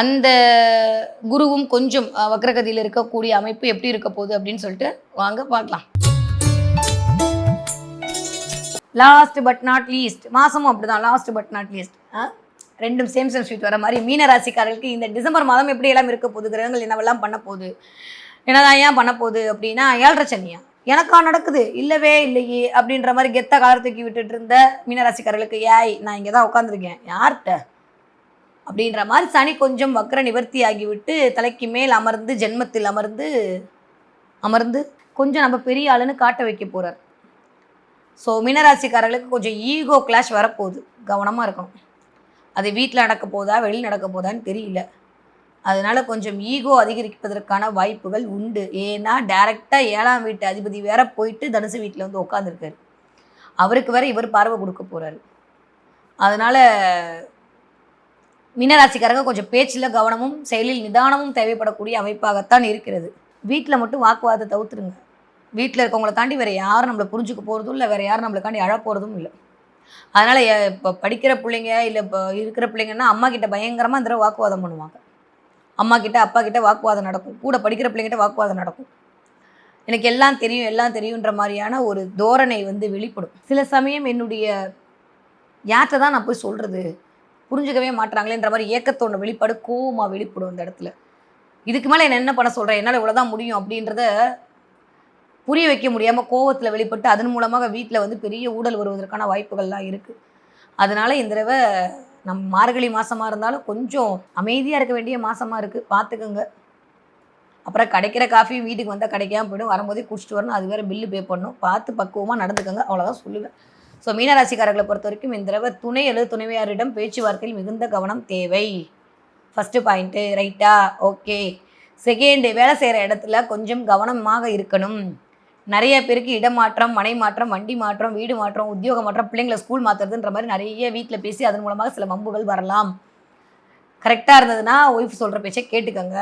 அந்த குருவும் கொஞ்சம் வக்ரகதியில் இருக்கக்கூடிய அமைப்பு எப்படி இருக்க போகுது அப்படின்னு சொல்லிட்டு வாங்க பார்க்கலாம். லாஸ்ட் பட் நாட் லீஸ்ட் மாசமும் அப்படிதான் லாஸ்ட் பட் நாட் லீஸ்ட் ரெண்டும் சேம் சேம் ஸ்வீட் வர மாதிரி மீன ராசிக்காரர்களுக்கு இந்த டிசம்பர் மாதம் எப்படி எல்லாம் இருக்க போகுது கிரகங்கள் என்னவெல்லாம் பண்ண போகுது என்னதான் ஏன் பண்ண போகுது அப்படின்னா ஏழரை சனியா? எனக்கா நடக்குது? இல்லவே இல்லையே அப்படின்ற மாதிரி கெத்த காலத்துக்கு விட்டுட்டு இருந்த மீனராசிக்காரர்களுக்கு ஏய் நான் இங்கே தான் உட்காந்துருக்கேன் யார்கிட்ட? அப்படின்ற மாதிரி சனி கொஞ்சம் வக்ர நிவர்த்தி ஆகிவிட்டு தலைக்கு மேல் அமர்ந்து ஜென்மத்தில் அமர்ந்து அமர்ந்து கொஞ்சம் நம்ம பெரிய ஆளுன்னு காட்ட வைக்க போகிறார் ஸோ மீனராசிக்காரர்களுக்கு கொஞ்சம் ஈகோ கிளாஷ் வரப்போகுது. கவனமாக இருக்கணும். அது வீட்டில் நடக்க போதா வெளியில் நடக்க போதான்னு தெரியல. அதனால கொஞ்சம் ஈகோ அதிகரிப்பதற்கான வாய்ப்புகள் உண்டு. ஏன்னா டைரெக்டாக ஏழாம் வீட்டு அதிபதி வேற போயிட்டு தனுசு வீட்டில் வந்து உட்காந்துருக்காரு அவருக்கு வேற இவர் பார்வை கொடுக்க போகிறாரு அதனால் மீனராசிக்காரங்க கொஞ்சம் பேச்சில் கவனமும் செயலில் நிதானமும் தேவைப்படக்கூடிய அமைப்பாகத்தான் இருக்கிறது. வீட்டில் மட்டும் வாக்குவாதத்தை தவிர்த்துருங்க. வீட்டில் இருக்கவங்கள தாண்டி வேறு யாரும் நம்மளை புரிஞ்சுக்க போகிறதும் இல்லை வேறு யாரும் நம்மளுக்காண்டி அழ போகிறதும் இல்லை. அதனால் இப்போ படிக்கிற பிள்ளைங்க இல்லை இப்போ இருக்கிற பிள்ளைங்கன்னா அம்மா கிட்ட பயங்கரமாக இந்த வாக்குவாதம் பண்ணுவாங்க. அம்மா கிட்ட அப்பா கிட்ட வாக்குவாதம் நடக்கும். கூட படிக்கிற பிள்ளைங்கிட்ட வாக்குவாதம் நடக்கும். எனக்கு எல்லாம் தெரியும் எல்லாம் தெரியுன்ற மாதிரியான ஒரு தோரணை வந்து வெளிப்படும். சில சமயம் என்னுடைய யார்கிட்ட தான் நான் போய் சொல்கிறது புரிஞ்சுக்கவே மாட்டுறாங்களேன்ற மாதிரி ஏக்கத்தோட வெளிப்பாடு கோவமாக வெளிப்படும் இந்த இடத்துல. இதுக்கு மேலே என்ன என்ன பண்ண சொல்கிறேன் என்னால் இவ்வளோதான் முடியும் அப்படின்றத புரிய வைக்க முடியாமல் கோவத்தில் வெளிப்பட்டு அதன் மூலமாக வீட்டில் வந்து பெரிய ஊழல் வருவதற்கான வாய்ப்புகள்லாம் இருக்குது அதனால் இந்த தடவை நம் மார்கழி மாதமாக இருந்தாலும் கொஞ்சம் அமைதியாக இருக்க வேண்டிய மாதமாக இருக்குது பார்த்துக்கோங்க அப்புறம் கிடைக்கிற காஃபியும் வீட்டுக்கு வந்தால் கிடைக்காம போயிடும். வரும்போதே குடிச்சிட்டு வரணும். அது வேறு பில்லு பே பண்ணணும். பார்த்து பக்குவமாக நடந்துக்கோங்க. அவ்வளோதான் சொல்லுவேன். ஸோ மீனராசிக்காரர்களை பொறுத்த வரைக்கும் இந்த தடவை துணை அல்லது துணைவியாரிடம் பேச்சுவார்த்தையில் மிகுந்த கவனம் தேவை. ஃபஸ்ட்டு பாயிண்ட்டு ரைட்டா ஓகே செகண்டு வேலை செய்கிற இடத்துல கொஞ்சம் கவனமாக இருக்கணும். நிறைய பேருக்கு இடமாற்றம் மனை மாற்றம் வண்டி மாற்றம் வீடு மாற்றம் உத்தியோக மாற்றம் பிள்ளைங்களை ஸ்கூல் மாற்றுறதுன்ற மாதிரி நிறைய வீட்டில் பேசி அதன் மூலமாக சில மம்புகள் வரலாம். கரெக்டாக இருந்ததுன்னா ஒய்ஃப் சொல்கிற பேச்சை கேட்டுக்கோங்க.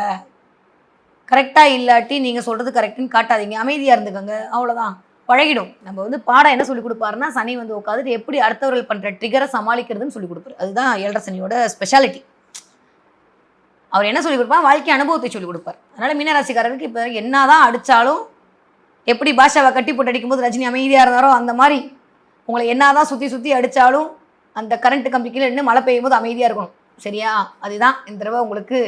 கரெக்டாக இல்லாட்டி நீங்கள் சொல்கிறது கரெக்டுன்னு காட்டாதீங்க. அமைதியாக இருந்துக்கோங்க. அவ்வளோதான் பழகிடும். நம்ம வந்து பாடம் என்ன சொல்லி கொடுப்பாருன்னா சனி வந்து உட்காந்துட்டு எப்படி அடுத்தவர்கள் பண்ணுற ட்ரிகரை சமாளிக்கிறதுன்னு சொல்லி கொடுப்பாரு. அதுதான் ஏழரை சனியோட ஸ்பெஷாலிட்டி அவர் என்ன சொல்லி கொடுப்பார் வாழ்க்கை அனுபவத்தை சொல்லி கொடுப்பார். அதனால் மீனராசிக்காரருக்கு இப்போ என்னதான் அடித்தாலும் எப்படி பாஷாவை கட்டி போட்டு அடிக்கும்போது ரஜினி அமைதியாக இருந்தாரோ அந்த மாதிரி உங்களை என்னதான் சுற்றி சுற்றி அடித்தாலும் அந்த கரண்ட் கம்பிக்கில் நின்று மழை பெய்யும் போது அமைதியாக இருக்கணும். சரியா? அதுதான் இந்த தடவை உங்களுக்கு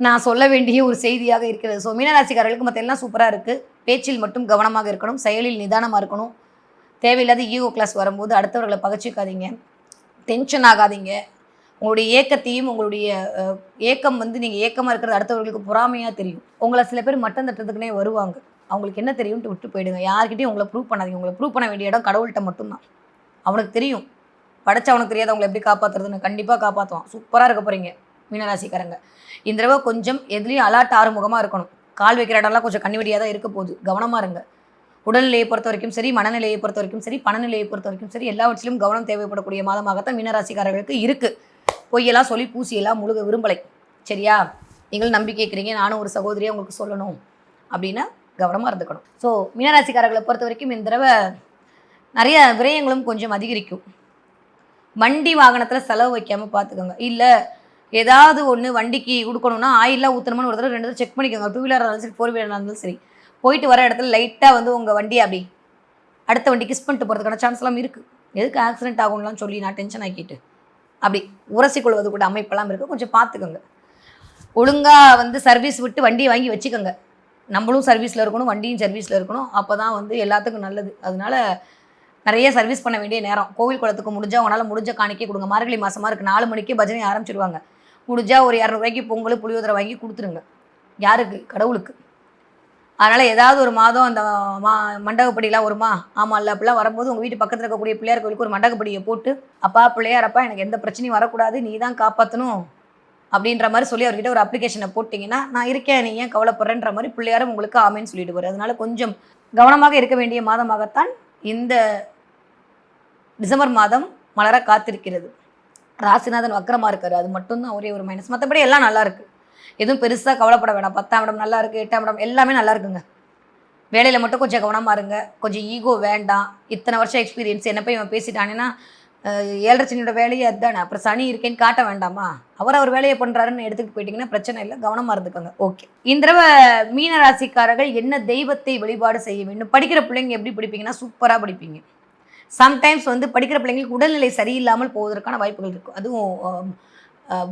நான் சொல்ல வேண்டிய ஒரு செய்தியாக இருக்கிறது. ஸோ மீனராசிக்காரர்களுக்கு மற்ற எல்லாம் சூப்பராக இருக்குது பேச்சில் மட்டும் கவனமாக இருக்கணும் செயலில் நிதானமாக இருக்கணும். தேவையில்லாத ஈகோ கிளாஸ் வரும்போது அடுத்தவர்களை பகச்சிக்காதீங்க. டென்ஷன் ஆகாதீங்க. உங்களுடைய ஏக்கத்தையும் உங்களுடைய ஏக்கம் வந்து நீங்கள் ஏக்கமாக இருக்கிறது அடுத்தவர்களுக்கு பொறாமையாக தெரியும். உங்களை சில பேர் மட்டம் தட்டுறதுக்குனே வருவாங்க. அவங்களுக்கு என்ன தெரியும்ட்டு விட்டு போயிடுங்க. யார்கிட்டயும் உங்களை ப்ரூவ் பண்ணாதீங்க. உங்களை ப்ரூவ் பண்ண வேண்டிய இடம் கடவுள்கிட்ட மட்டும்தான். அவனுக்கு தெரியும். படைச்சவனுக்கு தெரியாத அவங்களை எப்படி காப்பாற்றுறதுன்னு கண்டிப்பாக காப்பாற்றுவான் சூப்பராக இருக்க போகிறீங்க மீனராசிக்காரங்க. இந்த தடவை கொஞ்சம் எதுலேயும் அலாட் ஆறுமுகமாக இருக்கணும். கால் வைக்கிற இடம்லாம் கொஞ்சம் கண்ணிவெடியாக தான் இருக்க போகுது. கவனமாக இருங்க. உடல்நிலையை பொறுத்த வரைக்கும் சரி மனநிலையை பொறுத்த வரைக்கும் சரி பணநிலையை பொறுத்த வரைக்கும் சரி எல்லாவற்றிலும் கவனம் தேவைப்படக்கூடிய மாதமாகத்தான் மீனராசிக்காரர்களுக்கு இருக்குது பொய்யெல்லாம் சொல்லி பூசியெல்லாம் முழுக விரும்பலை. சரியா? நீங்கள் நம்பி கேட்குறீங்க நானும் ஒரு சகோதரியை உங்களுக்கு சொல்லணும் அப்படின்னா கவனமாக இருந்துக்கணும். ஸோ மீனராசிக்காரர்களை பொறுத்த வரைக்கும் இந்த தடவை நிறைய விரயங்களும் கொஞ்சம் அதிகரிக்கும். வண்டி வாகனத்தில் செலவு வைக்காமல் பார்த்துக்கோங்க. இல்லை ஏதாவது ஒன்று வண்டிக்கு கொடுக்கணும்னா ஆயிலாம் ஊற்றணும்னு ஒரு தடவை ரெண்டு தடவை செக் பண்ணிக்கோங்க. டூ வீலராக இருந்தாலும் சரி ஃபோர் வீலராக இருந்தாலும் சரி. போயிட்டு வர இடத்துல லைட்டாக வந்து உங்கள் வண்டி அப்படி அடுத்த வண்டி கிஸ் பண்ணிட்டு போகிறதுக்கான சான்ஸ்லாம் இருக்குது எதுக்கு ஆக்சிடென்ட் ஆகும்லாம் சொல்லி நான் டென்ஷன் ஆக்கிட்டு அப்படி உரசி கொள்வது கூட அமைப்பெல்லாம் இருக்குது கொஞ்சம் பார்த்துக்கோங்க ஒழுங்காக வந்து சர்வீஸ் விட்டு வண்டியை வாங்கி வச்சுக்கோங்க. நம்மளும் சர்வீஸில் இருக்கணும் வண்டியும் சர்வீஸில் இருக்கணும். அப்போ தான் வந்து எல்லாத்துக்கும் நல்லது. அதனால நிறைய சர்வீஸ் பண்ண வேண்டிய நேரம். கோவில் குளத்துக்கு முடிஞ்சால் உங்களால் முடிஞ்ச காணிக்கை கொடுங்க. மார்கழி மாதமாக இருக்குது நாலு மணிக்கு பஜனை ஆரம்பிச்சிடுவாங்க முடிஞ்சால் ஒரு இரநூறுவாய்க்கு பொங்கல் புளியோதரை வாங்கி கொடுத்துருங்க. யாருக்கு? கடவுளுக்கு. அதனால் ஏதாவது ஒரு மாதம் அந்த மா மண்டகப்படிலாம் வருமா? ஆமாம் இல்லை அப்படிலாம் வரும்போது உங்கள் வீட்டு பக்கத்தில் இருக்கக்கூடிய பிள்ளையார் கோயிலுக்கு ஒரு மண்டகப்படியை போட்டு அப்பா பிள்ளையாரப்பா எனக்கு எந்த பிரச்சனையும் வரக்கூடாது நீ தான் காப்பாற்றணும் அப்படின்ற மாதிரி சொல்லி அவர்கிட்ட ஒரு அப்ளிகேஷனை போட்டிங்கன்னா நான் இருக்கேன் நீ ஏன் கவலைப்படுறேன்ற மாதிரி பிள்ளையாரும் உங்களுக்கு ஆமேன்னு சொல்லிட்டு வரும் அதனால் கொஞ்சம் கவனமாக இருக்க வேண்டிய மாதமாகத்தான் இந்த டிசம்பர் மாதம் மலர காத்திருக்கிறது. ராசிநாதன் வக்கரமாக இருக்காரு. அது மட்டும்தான் ஒரே ஒரு மைனஸ் மற்றபடி எல்லாம் நல்லா இருக்கு. எதுவும் பெருசாக கவலைப்பட வேணாம். பத்தாம் இடம் நல்லா இருக்குது எட்டாம் இடம் எல்லாமே நல்லா இருக்குங்க. வேலையில் மட்டும் கொஞ்சம் கவனமாக இருங்க. கொஞ்சம் ஈகோ வேண்டாம். இத்தனை வருஷம் எக்ஸ்பீரியன்ஸ் என்ன போய் இவன் பேசிட்டானேன்னா ஏழரை சனியோட வேலையே அதுதானே அப்புறம் சனி இருக்கேன்னு காட்ட வேண்டாமா? அவர் அவர் வேலையை பண்ணுறாருன்னு எடுத்துகிட்டு போயிட்டீங்கன்னா பிரச்சனை இல்லை. கவனமாக இருந்துக்கோங்க. ஓகே இந்த தடவை மீன ராசிக்காரர்கள் என்ன தெய்வத்தை வழிபாடு செய்ய வேண்டும்? படிக்கிற பிள்ளைங்க எப்படி படிப்பீங்கன்னா சூப்பராக படிப்பீங்க. சம்டைம்ஸ் வந்து படிக்கிற பிள்ளைங்களுக்கு உடல்நிலை சரியில்லாமல் போவதற்கான வாய்ப்புகள் இருக்கும் அதுவும்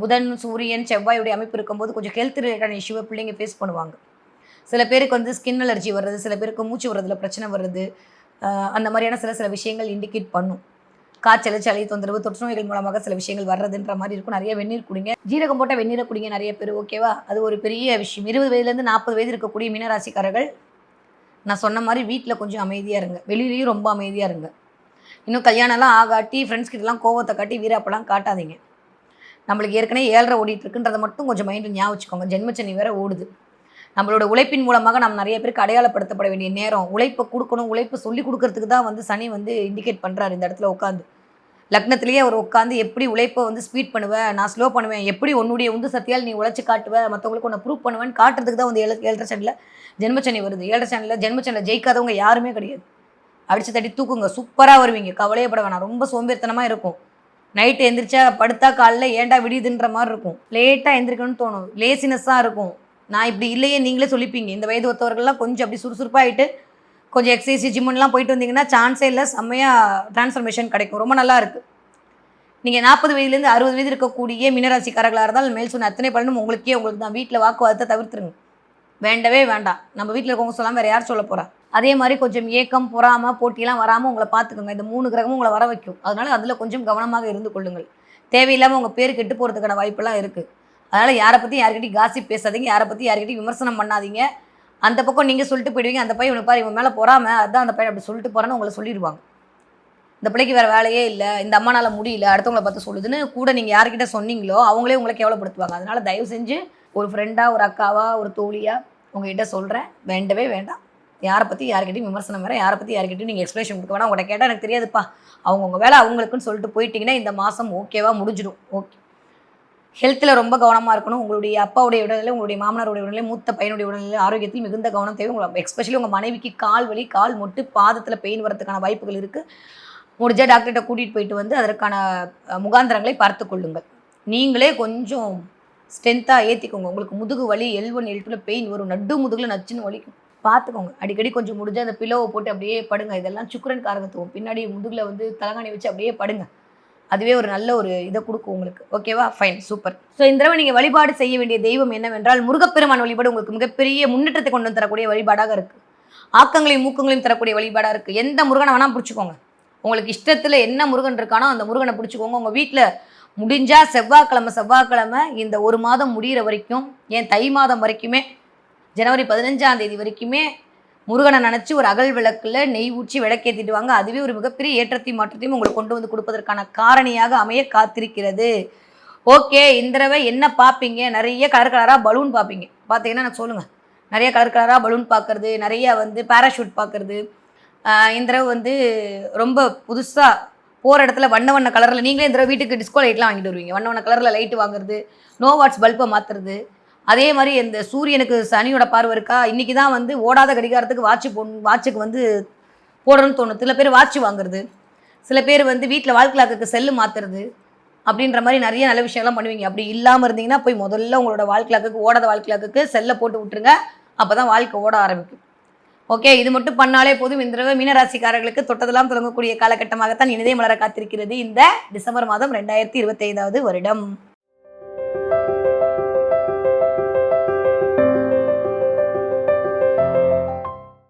புதன் சூரியன் செவ்வாயுடைய அமைப்பு இருக்கும்போது கொஞ்சம் ஹெல்த் ரிலேட்டடான இஷ்யூவை பிள்ளைங்க ஃபேஸ் பண்ணுவாங்க. சில பேருக்கு வந்து ஸ்கின் அலர்ஜி வர்றது சில பேருக்கு மூச்சு வர்றதுல பிரச்சனை வர்றது அந்த மாதிரியான சில சில விஷயங்கள் இண்டிகேட் பண்ணும். காய்ச்சல் சளி தொந்தரவு தொற்று நோய்கள் மூலமாக சில விஷயங்கள் வர்றதுன்ற மாதிரி இருக்கும். நிறைய வெந்நீர் குடிங்க. ஜீரகம் போட்டால் வெந்நீரை குடிங்க நிறைய பேர் ஓகேவா அது ஒரு பெரிய விஷயம். இருபது வயதுலேருந்து நாற்பது வயது இருக்கக்கூடிய மீனராசிக்காரர்கள் நான் சொன்ன மாதிரி வீட்டில் கொஞ்சம் அமைதியாக இருங்க. வெளியிலையும் ரொம்ப அமைதியாக இருங்க. இன்னும் கல்யாணம்லாம் ஆகாட்டி ஃப்ரெண்ட்ஸ் கிட்டலாம் கோவத்தை காட்டி வீராப்பெல்லாம் காட்டாதீங்க. நம்மளுக்கு ஏற்கனவே ஏழரை ஓடிட்டுருக்குன்றதை மட்டும் கொஞ்சம் மைண்டில் ஞாபகம் வச்சுக்கோங்க. ஜென்மச்சனி வேற ஓடுது. நம்மளோட உழைப்பின் மூலமாக நம்ம நிறைய பேருக்கு அடையாளப்படுத்தப்பட வேண்டிய நேரம். உழைப்பை கொடுக்கணும் உழைப்பை சொல்லி கொடுக்கறதுக்கு தான் வந்து சனி வந்து இண்டிகேட் பண்ணுறாரு இந்த இடத்துல உட்காந்து லக்னத்திலேயே அவர் உட்காந்து எப்படி உழைப்பை வந்து ஸ்பீட் பண்ணுவேன் நான் ஸ்லோ பண்ணுவேன் எப்படி உன்னுடைய உந்து சத்தியால் நீ உழைச்சி காட்டுவ மற்றவங்களுக்கு உன்னை ப்ரூவ் பண்ணுவேன்னு காட்டுறதுக்கு தான் வந்து ஏழு ஏழரை சனியில் ஜென்மச்சனி வருது. ஏழரை சனியில் ஜென்மச்சனியில் ஜெயிக்காதவங்க யாருமே கிடையாது. அடித்து தட்டி தூக்குங்க. சூப்பராக வருவீங்க. கவலையப்பட வேணாம். ரொம்ப சோம்பேறித்தனமாக இருக்கும். நைட்டு எந்திரிச்சா படுத்தா காலைல ஏன்டா விடியுதுன்ற மாதிரி இருக்கும். லேட்டாக எந்திரிக்கணும்னு தோணும். லேசினஸ்ஸாக இருக்கும். நான் இப்படி இல்லையே நீங்களே சொல்லிப்பீங்க. இந்த வயது ஒத்தவர்கள்லாம் கொஞ்சம் அப்படி சுறுசுறுப்பாகிட்டு கொஞ்சம் எக்ஸசைஸ் ஜிம்முலாம் போயிட்டு வந்தீங்கன்னா சான்ஸே இல்லை. செம்மையாக ட்ரான்ஸ்ஃபர்மேஷன் கிடைக்கும். ரொம்ப நல்லா இருக்குது நீங்கள் நாற்பது வயதுலேருந்து அறுபது வயது இருக்கக்கூடிய மீனராசிக்காரர்களாக இருந்தால் மேல் சொன்ன அத்தனை பலனும் உங்களுக்கே. உங்களுக்கு தான். வீட்டில் வாக்குவாதத்தை தவிர்த்துருங்க. வேண்டவே வேண்டாம். நம்ம வீட்டில் இருக்கவங்க சொல்லாமல் வேறு யார் சொல்ல போகிறா அதே மாதிரி கொஞ்சம் ஏக்கம் பொறாமல் போட்டியெல்லாம் வராமல் உங்களை பார்த்துக்கோங்க. இந்த மூணு கிரகமும் உங்களை வர வைக்கும். அதனால அதில் கொஞ்சம் கவனமாக இருந்து கொள்ளுங்கள். தேவையில்லாமல் உங்கள் பேர் கெட்டு போகிறதுக்கான வாய்ப்பெல்லாம் இருக்குது அதனால் யாரை பற்றி யார்கிட்டையும் காசிப் பேசாதீங்க. யாரை பற்றி யார்கிட்டையும் விமர்சனம் பண்ணாதீங்க. அந்த பக்கம் நீங்கள் சொல்லிட்டு போயிடுவீங்க. அந்த பையன் உனக்கு பாரு இவன் மேலே பொறாமல் அதான் அந்த பையன் அப்படி சொல்லிட்டு போகிறான்னு உங்களை சொல்லிடுவாங்க. இந்த பிள்ளைக்கு வேறு வேலையே இல்லை. இந்த அம்மானால் முடியல. அடுத்தவங்களை பார்த்து சொல்லுதுன்னு கூட நீங்கள் யார்கிட்ட சொன்னீங்களோ அவங்களே உங்களை கேவலப்படுத்துவாங்க. அதனால் தயவு செஞ்சு ஒரு ஃப்ரெண்டாக ஒரு அக்காவா ஒரு தோழியாக உங்ககிட்ட சொல்கிறேன் வேண்டவே வேண்டாம். யாரை பற்றி யார்கிட்டையும் விமர்சனம் வேறு யாரை பற்றி யார்கிட்டையும் நீங்கள் எக்ஸ்பிளேஷன் கொடுக்க வேணாம். உங்கள்கிட்ட கேட்டால் எனக்கு தெரியாதுப்பா. அவங்கவுங்க வேலை அவங்களுக்குன்னு சொல்லிட்டு போயிட்டீங்கன்னா இந்த மாதம் ஓகேவா முடிஞ்சிடும். ஓகே ஹெல்த்தில் ரொம்ப கவனமாக இருக்கணும். உங்களுடைய அப்பாவுடைய உடல்நிலை உங்களுடைய மாமனாருடைய உடல்நிலை மூத்த பையனுடைய உடல்நிலை ஆரோக்கியத்தில் மிகுந்த கவனம் தேவை. உங்களை எஸ்பெஷலி உங்கள் மனைவிக்கு கால் வலி கால் மொட்டு பாதத்தில் பெயின் வரதுக்கான வாய்ப்புகள் இருக்குது முடிஞ்சால் டாக்டர்கிட்ட கூட்டிகிட்டு போயிட்டு வந்து அதற்கான முகாந்திரங்களை பார்த்து கொள்ளுங்கள். நீங்களே கொஞ்சம் ஸ்ட்ரென்த்தாக ஏற்றிக்கோங்க உங்களுக்கு முதுகு வலி எல் ஒன் எல் டூவில் பெயின் வரும். நடு முதுகில் நச்சுன்னு வலிக்கும். பார்த்துக்கோங்க அடிக்கடி கொஞ்சம் முடிஞ்சால் அந்த பிலோவை போட்டு அப்படியே படுங்க. இதெல்லாம் சுக்கரன் காரகத்துவம் பின்னாடி முதுகில் வந்து தலகாணி வச்சு அப்படியே படுங்க. அதுவே ஒரு நல்ல ஒரு இதை கொடுக்கும் உங்களுக்கு. ஓகேவா ஃபைன் சூப்பர் ஸோ இந்த தடவை நீங்கள் வழிபாடு செய்ய வேண்டிய தெய்வம் என்னவென்றால் முருகப்பெருமான் வழிபாடு உங்களுக்கு மிகப்பெரிய முன்னேற்றத்தை கொண்டு வந்து தரக்கூடிய வழிபாடாக இருக்குது ஆக்கங்களையும் மூக்கங்களையும் தரக்கூடிய வழிபாடாக இருக்குது எந்த முருகனை வேணால் பிடிச்சிக்கோங்க. உங்களுக்கு இஷ்டத்தில் என்ன முருகன் இருக்கானோ அந்த முருகனை பிடிச்சிக்கோங்க. உங்கள் வீட்டில் முடிஞ்சால் செவ்வாய்க்கிழமை செவ்வாய்க்கிழமை இந்த ஒரு மாதம் முடிகிற வரைக்கும் ஏன் தை மாதம் வரைக்குமே ஜனவரி பதினஞ்சாம் தேதி வரைக்குமே முருகனை நினச்சி ஒரு அகல் விளக்கில் நெய் ஊற்றி விளக்கேற்றிட்டு வாங்க. அதுவே ஒரு மிகப்பெரிய ஏற்றத்தையும் மாற்றத்தையும் உங்களுக்கு கொண்டு வந்து கொடுப்பதற்கான காரணியாக அமைய காத்திருக்கிறது. ஓகே இந்த தடவை என்ன பார்ப்பீங்க நிறைய கலர் கலராக பலூன் பார்ப்பீங்க பார்த்தீங்கன்னா எனக்கு சொல்லுங்கள் நிறைய கலர் கலராக பலூன் பார்க்குறது நிறைய வந்து பேராஷூட் பார்க்குறது இந்த தடவை வந்து ரொம்ப புதுசாக போகிற இடத்துல வண்ண வண்ண கலரில் நீங்களே இந்த தடவை வீட்டுக்கு டிஸ்கோ லைட்லாம் வாங்கிட்டு வருவீங்க. வண்ண வண்ண கலரில் லைட்டு வாங்குறது நோ வாட்ஸ் பல்பை மாற்றுறது அதே மாதிரி இந்த சூரியனுக்கு சனியோட பார்வை இருக்கா? இன்றைக்கி தான் வந்து ஓடாத கடிகாரத்துக்கு வாட்ச் போ வாட்சுக்கு வந்து போடணும்னு தோணும். சில பேர் வாட்ச் வாங்குறது சில பேர் வந்து வீட்டில் வாழ்க்கலாக்கு செல்லு மாற்றுறது அப்படின்ற மாதிரி நிறைய நல்ல விஷயம்லாம் பண்ணுவீங்க. அப்படி இல்லாமல் இருந்தீங்கன்னா போய் முதல்ல உங்களோட வாழ்க்கலாக்கு ஓடாத வாழ்க்கலாக்கு செல்லை போட்டு விட்டுருங்க. அப்போ தான் வாழ்க்கை ஓட ஆரம்பிக்கும். ஓகே இது மட்டும் பண்ணாலே போதும். இந்த தடவை மீனராசிக்காரர்களுக்கு தொட்டதெல்லாம் தொடங்கக்கூடிய காலகட்டமாகத்தான் இனிதே மலர காத்திருக்கிறது. இந்த டிசம்பர் மாதம் ரெண்டாயிரத்தி இருபத்தைந்தாவது வருடம்.